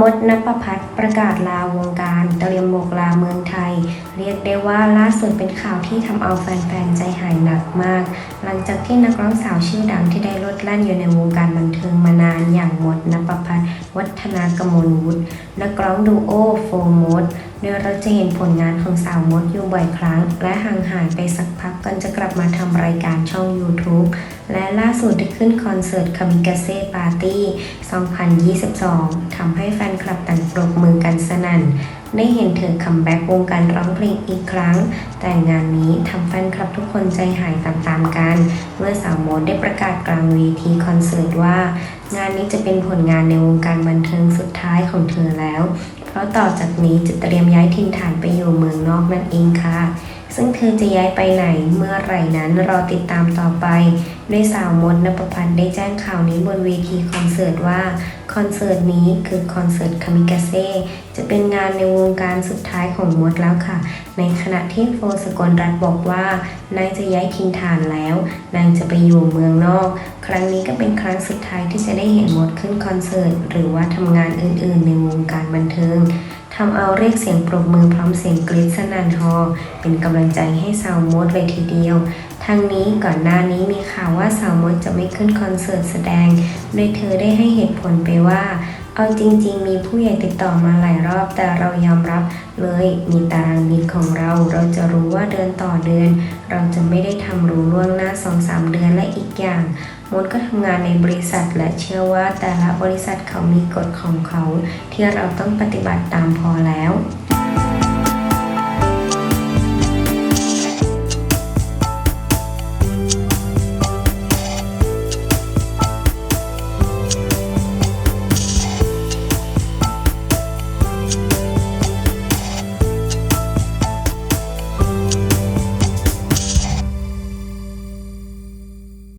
มดนปพัฒน์ประกาศลาวงการเตรียมโบกลาเมืองไทย เรียกได้ว่าล่าสุดเป็นข่าวที่ทำเอาแฟนๆ ใจหายหนักมาก หลังจากที่นักร้องสาวชื่อดังที่ได้ลดแล่นอยู่ในวงการบันเทิงมานานอย่างมดนปพัฒน์วัฒนากมลวุฒินักร้องดูโอโฟร์มดโดยเราจะเห็นผลงานของสาวมดอยู่บ่อยครั้ง และห่างหายไปสักพักก่อนจะกลับมาทำรายการช่อง YouTube และล่าสุดได้ขึ้นคอนเสิร์ตคามิกาเซ่ปาร์ตี้ 2022 ทำให้แฟนคลับต่างปรบมือกันสนั่น ได้เห็นเธอคัมแบ็กวงการร้องเพลงอีกครั้ง แต่งานนี้ทำแฟนคลับทุกคนใจหายตามๆกัน เมื่อสาวโมดได้ประกาศกลางเวทีคอนเสิร์ตว่า งานนี้จะเป็นผลงานในวงการบันเทิงสุดท้ายของเธอแล้ว เพราะต่อจากนี้จะเตรียมย้ายถิ่นฐานไปอยู่เมืองนอกนั่นเองค่ะ ซึ่งเธอจะย้ายไปไหนเมื่อไหร่นั้นรอติดตามต่อไปโดยสาวมดนปพันธ์ได้แจ้งข่าวนี้บนเวทีคอนเสิร์ตว่าคอนเสิร์ตนี้คือคอนเสิร์ตคามิกาเซ่จะเป็นงานในวงการสุดท้ายของมดแล้วค่ะ ในขณะที่โฟสกลรัฐบอกว่านางจะย้ายถิ่นฐานแล้ว นางจะไปอยู่เมืองนอก ครั้งนี้ก็เป็นครั้งสุดท้ายที่จะได้เห็นมดขึ้นคอนเสิร์ตหรือว่าทำงานอื่นๆ ในวงการบันเทิง ทำเอาเรียกเสียงปรบมือพร้อมเสียงกรี๊ดสนั่นฮอเป็นกำลังใจให้สาวมดเลยทีเดียวทางนี้ก่อนหน้านี้มีข่าวว่าสาวมดจะไม่ขึ้นคอนเสิร์ตแสดง โดยเธอได้ให้เหตุผลไปว่า เอาจริง ๆ มีผู้ใหญ่ติดต่อมาหลายรอบ แต่เรายอมรับเลย มีตารางบินของเรา เราจะรู้ว่าเดือนต่อเดือน เราจะไม่ได้ทำรู้ล่วงหน้า2-3เดือนและอีกอย่าง มดก็ทำงานในบริษัท และเชื่อว่าแต่ละบริษัทเขามีกฎของเขา ที่เราต้องปฏิบัติตามพอแล้ว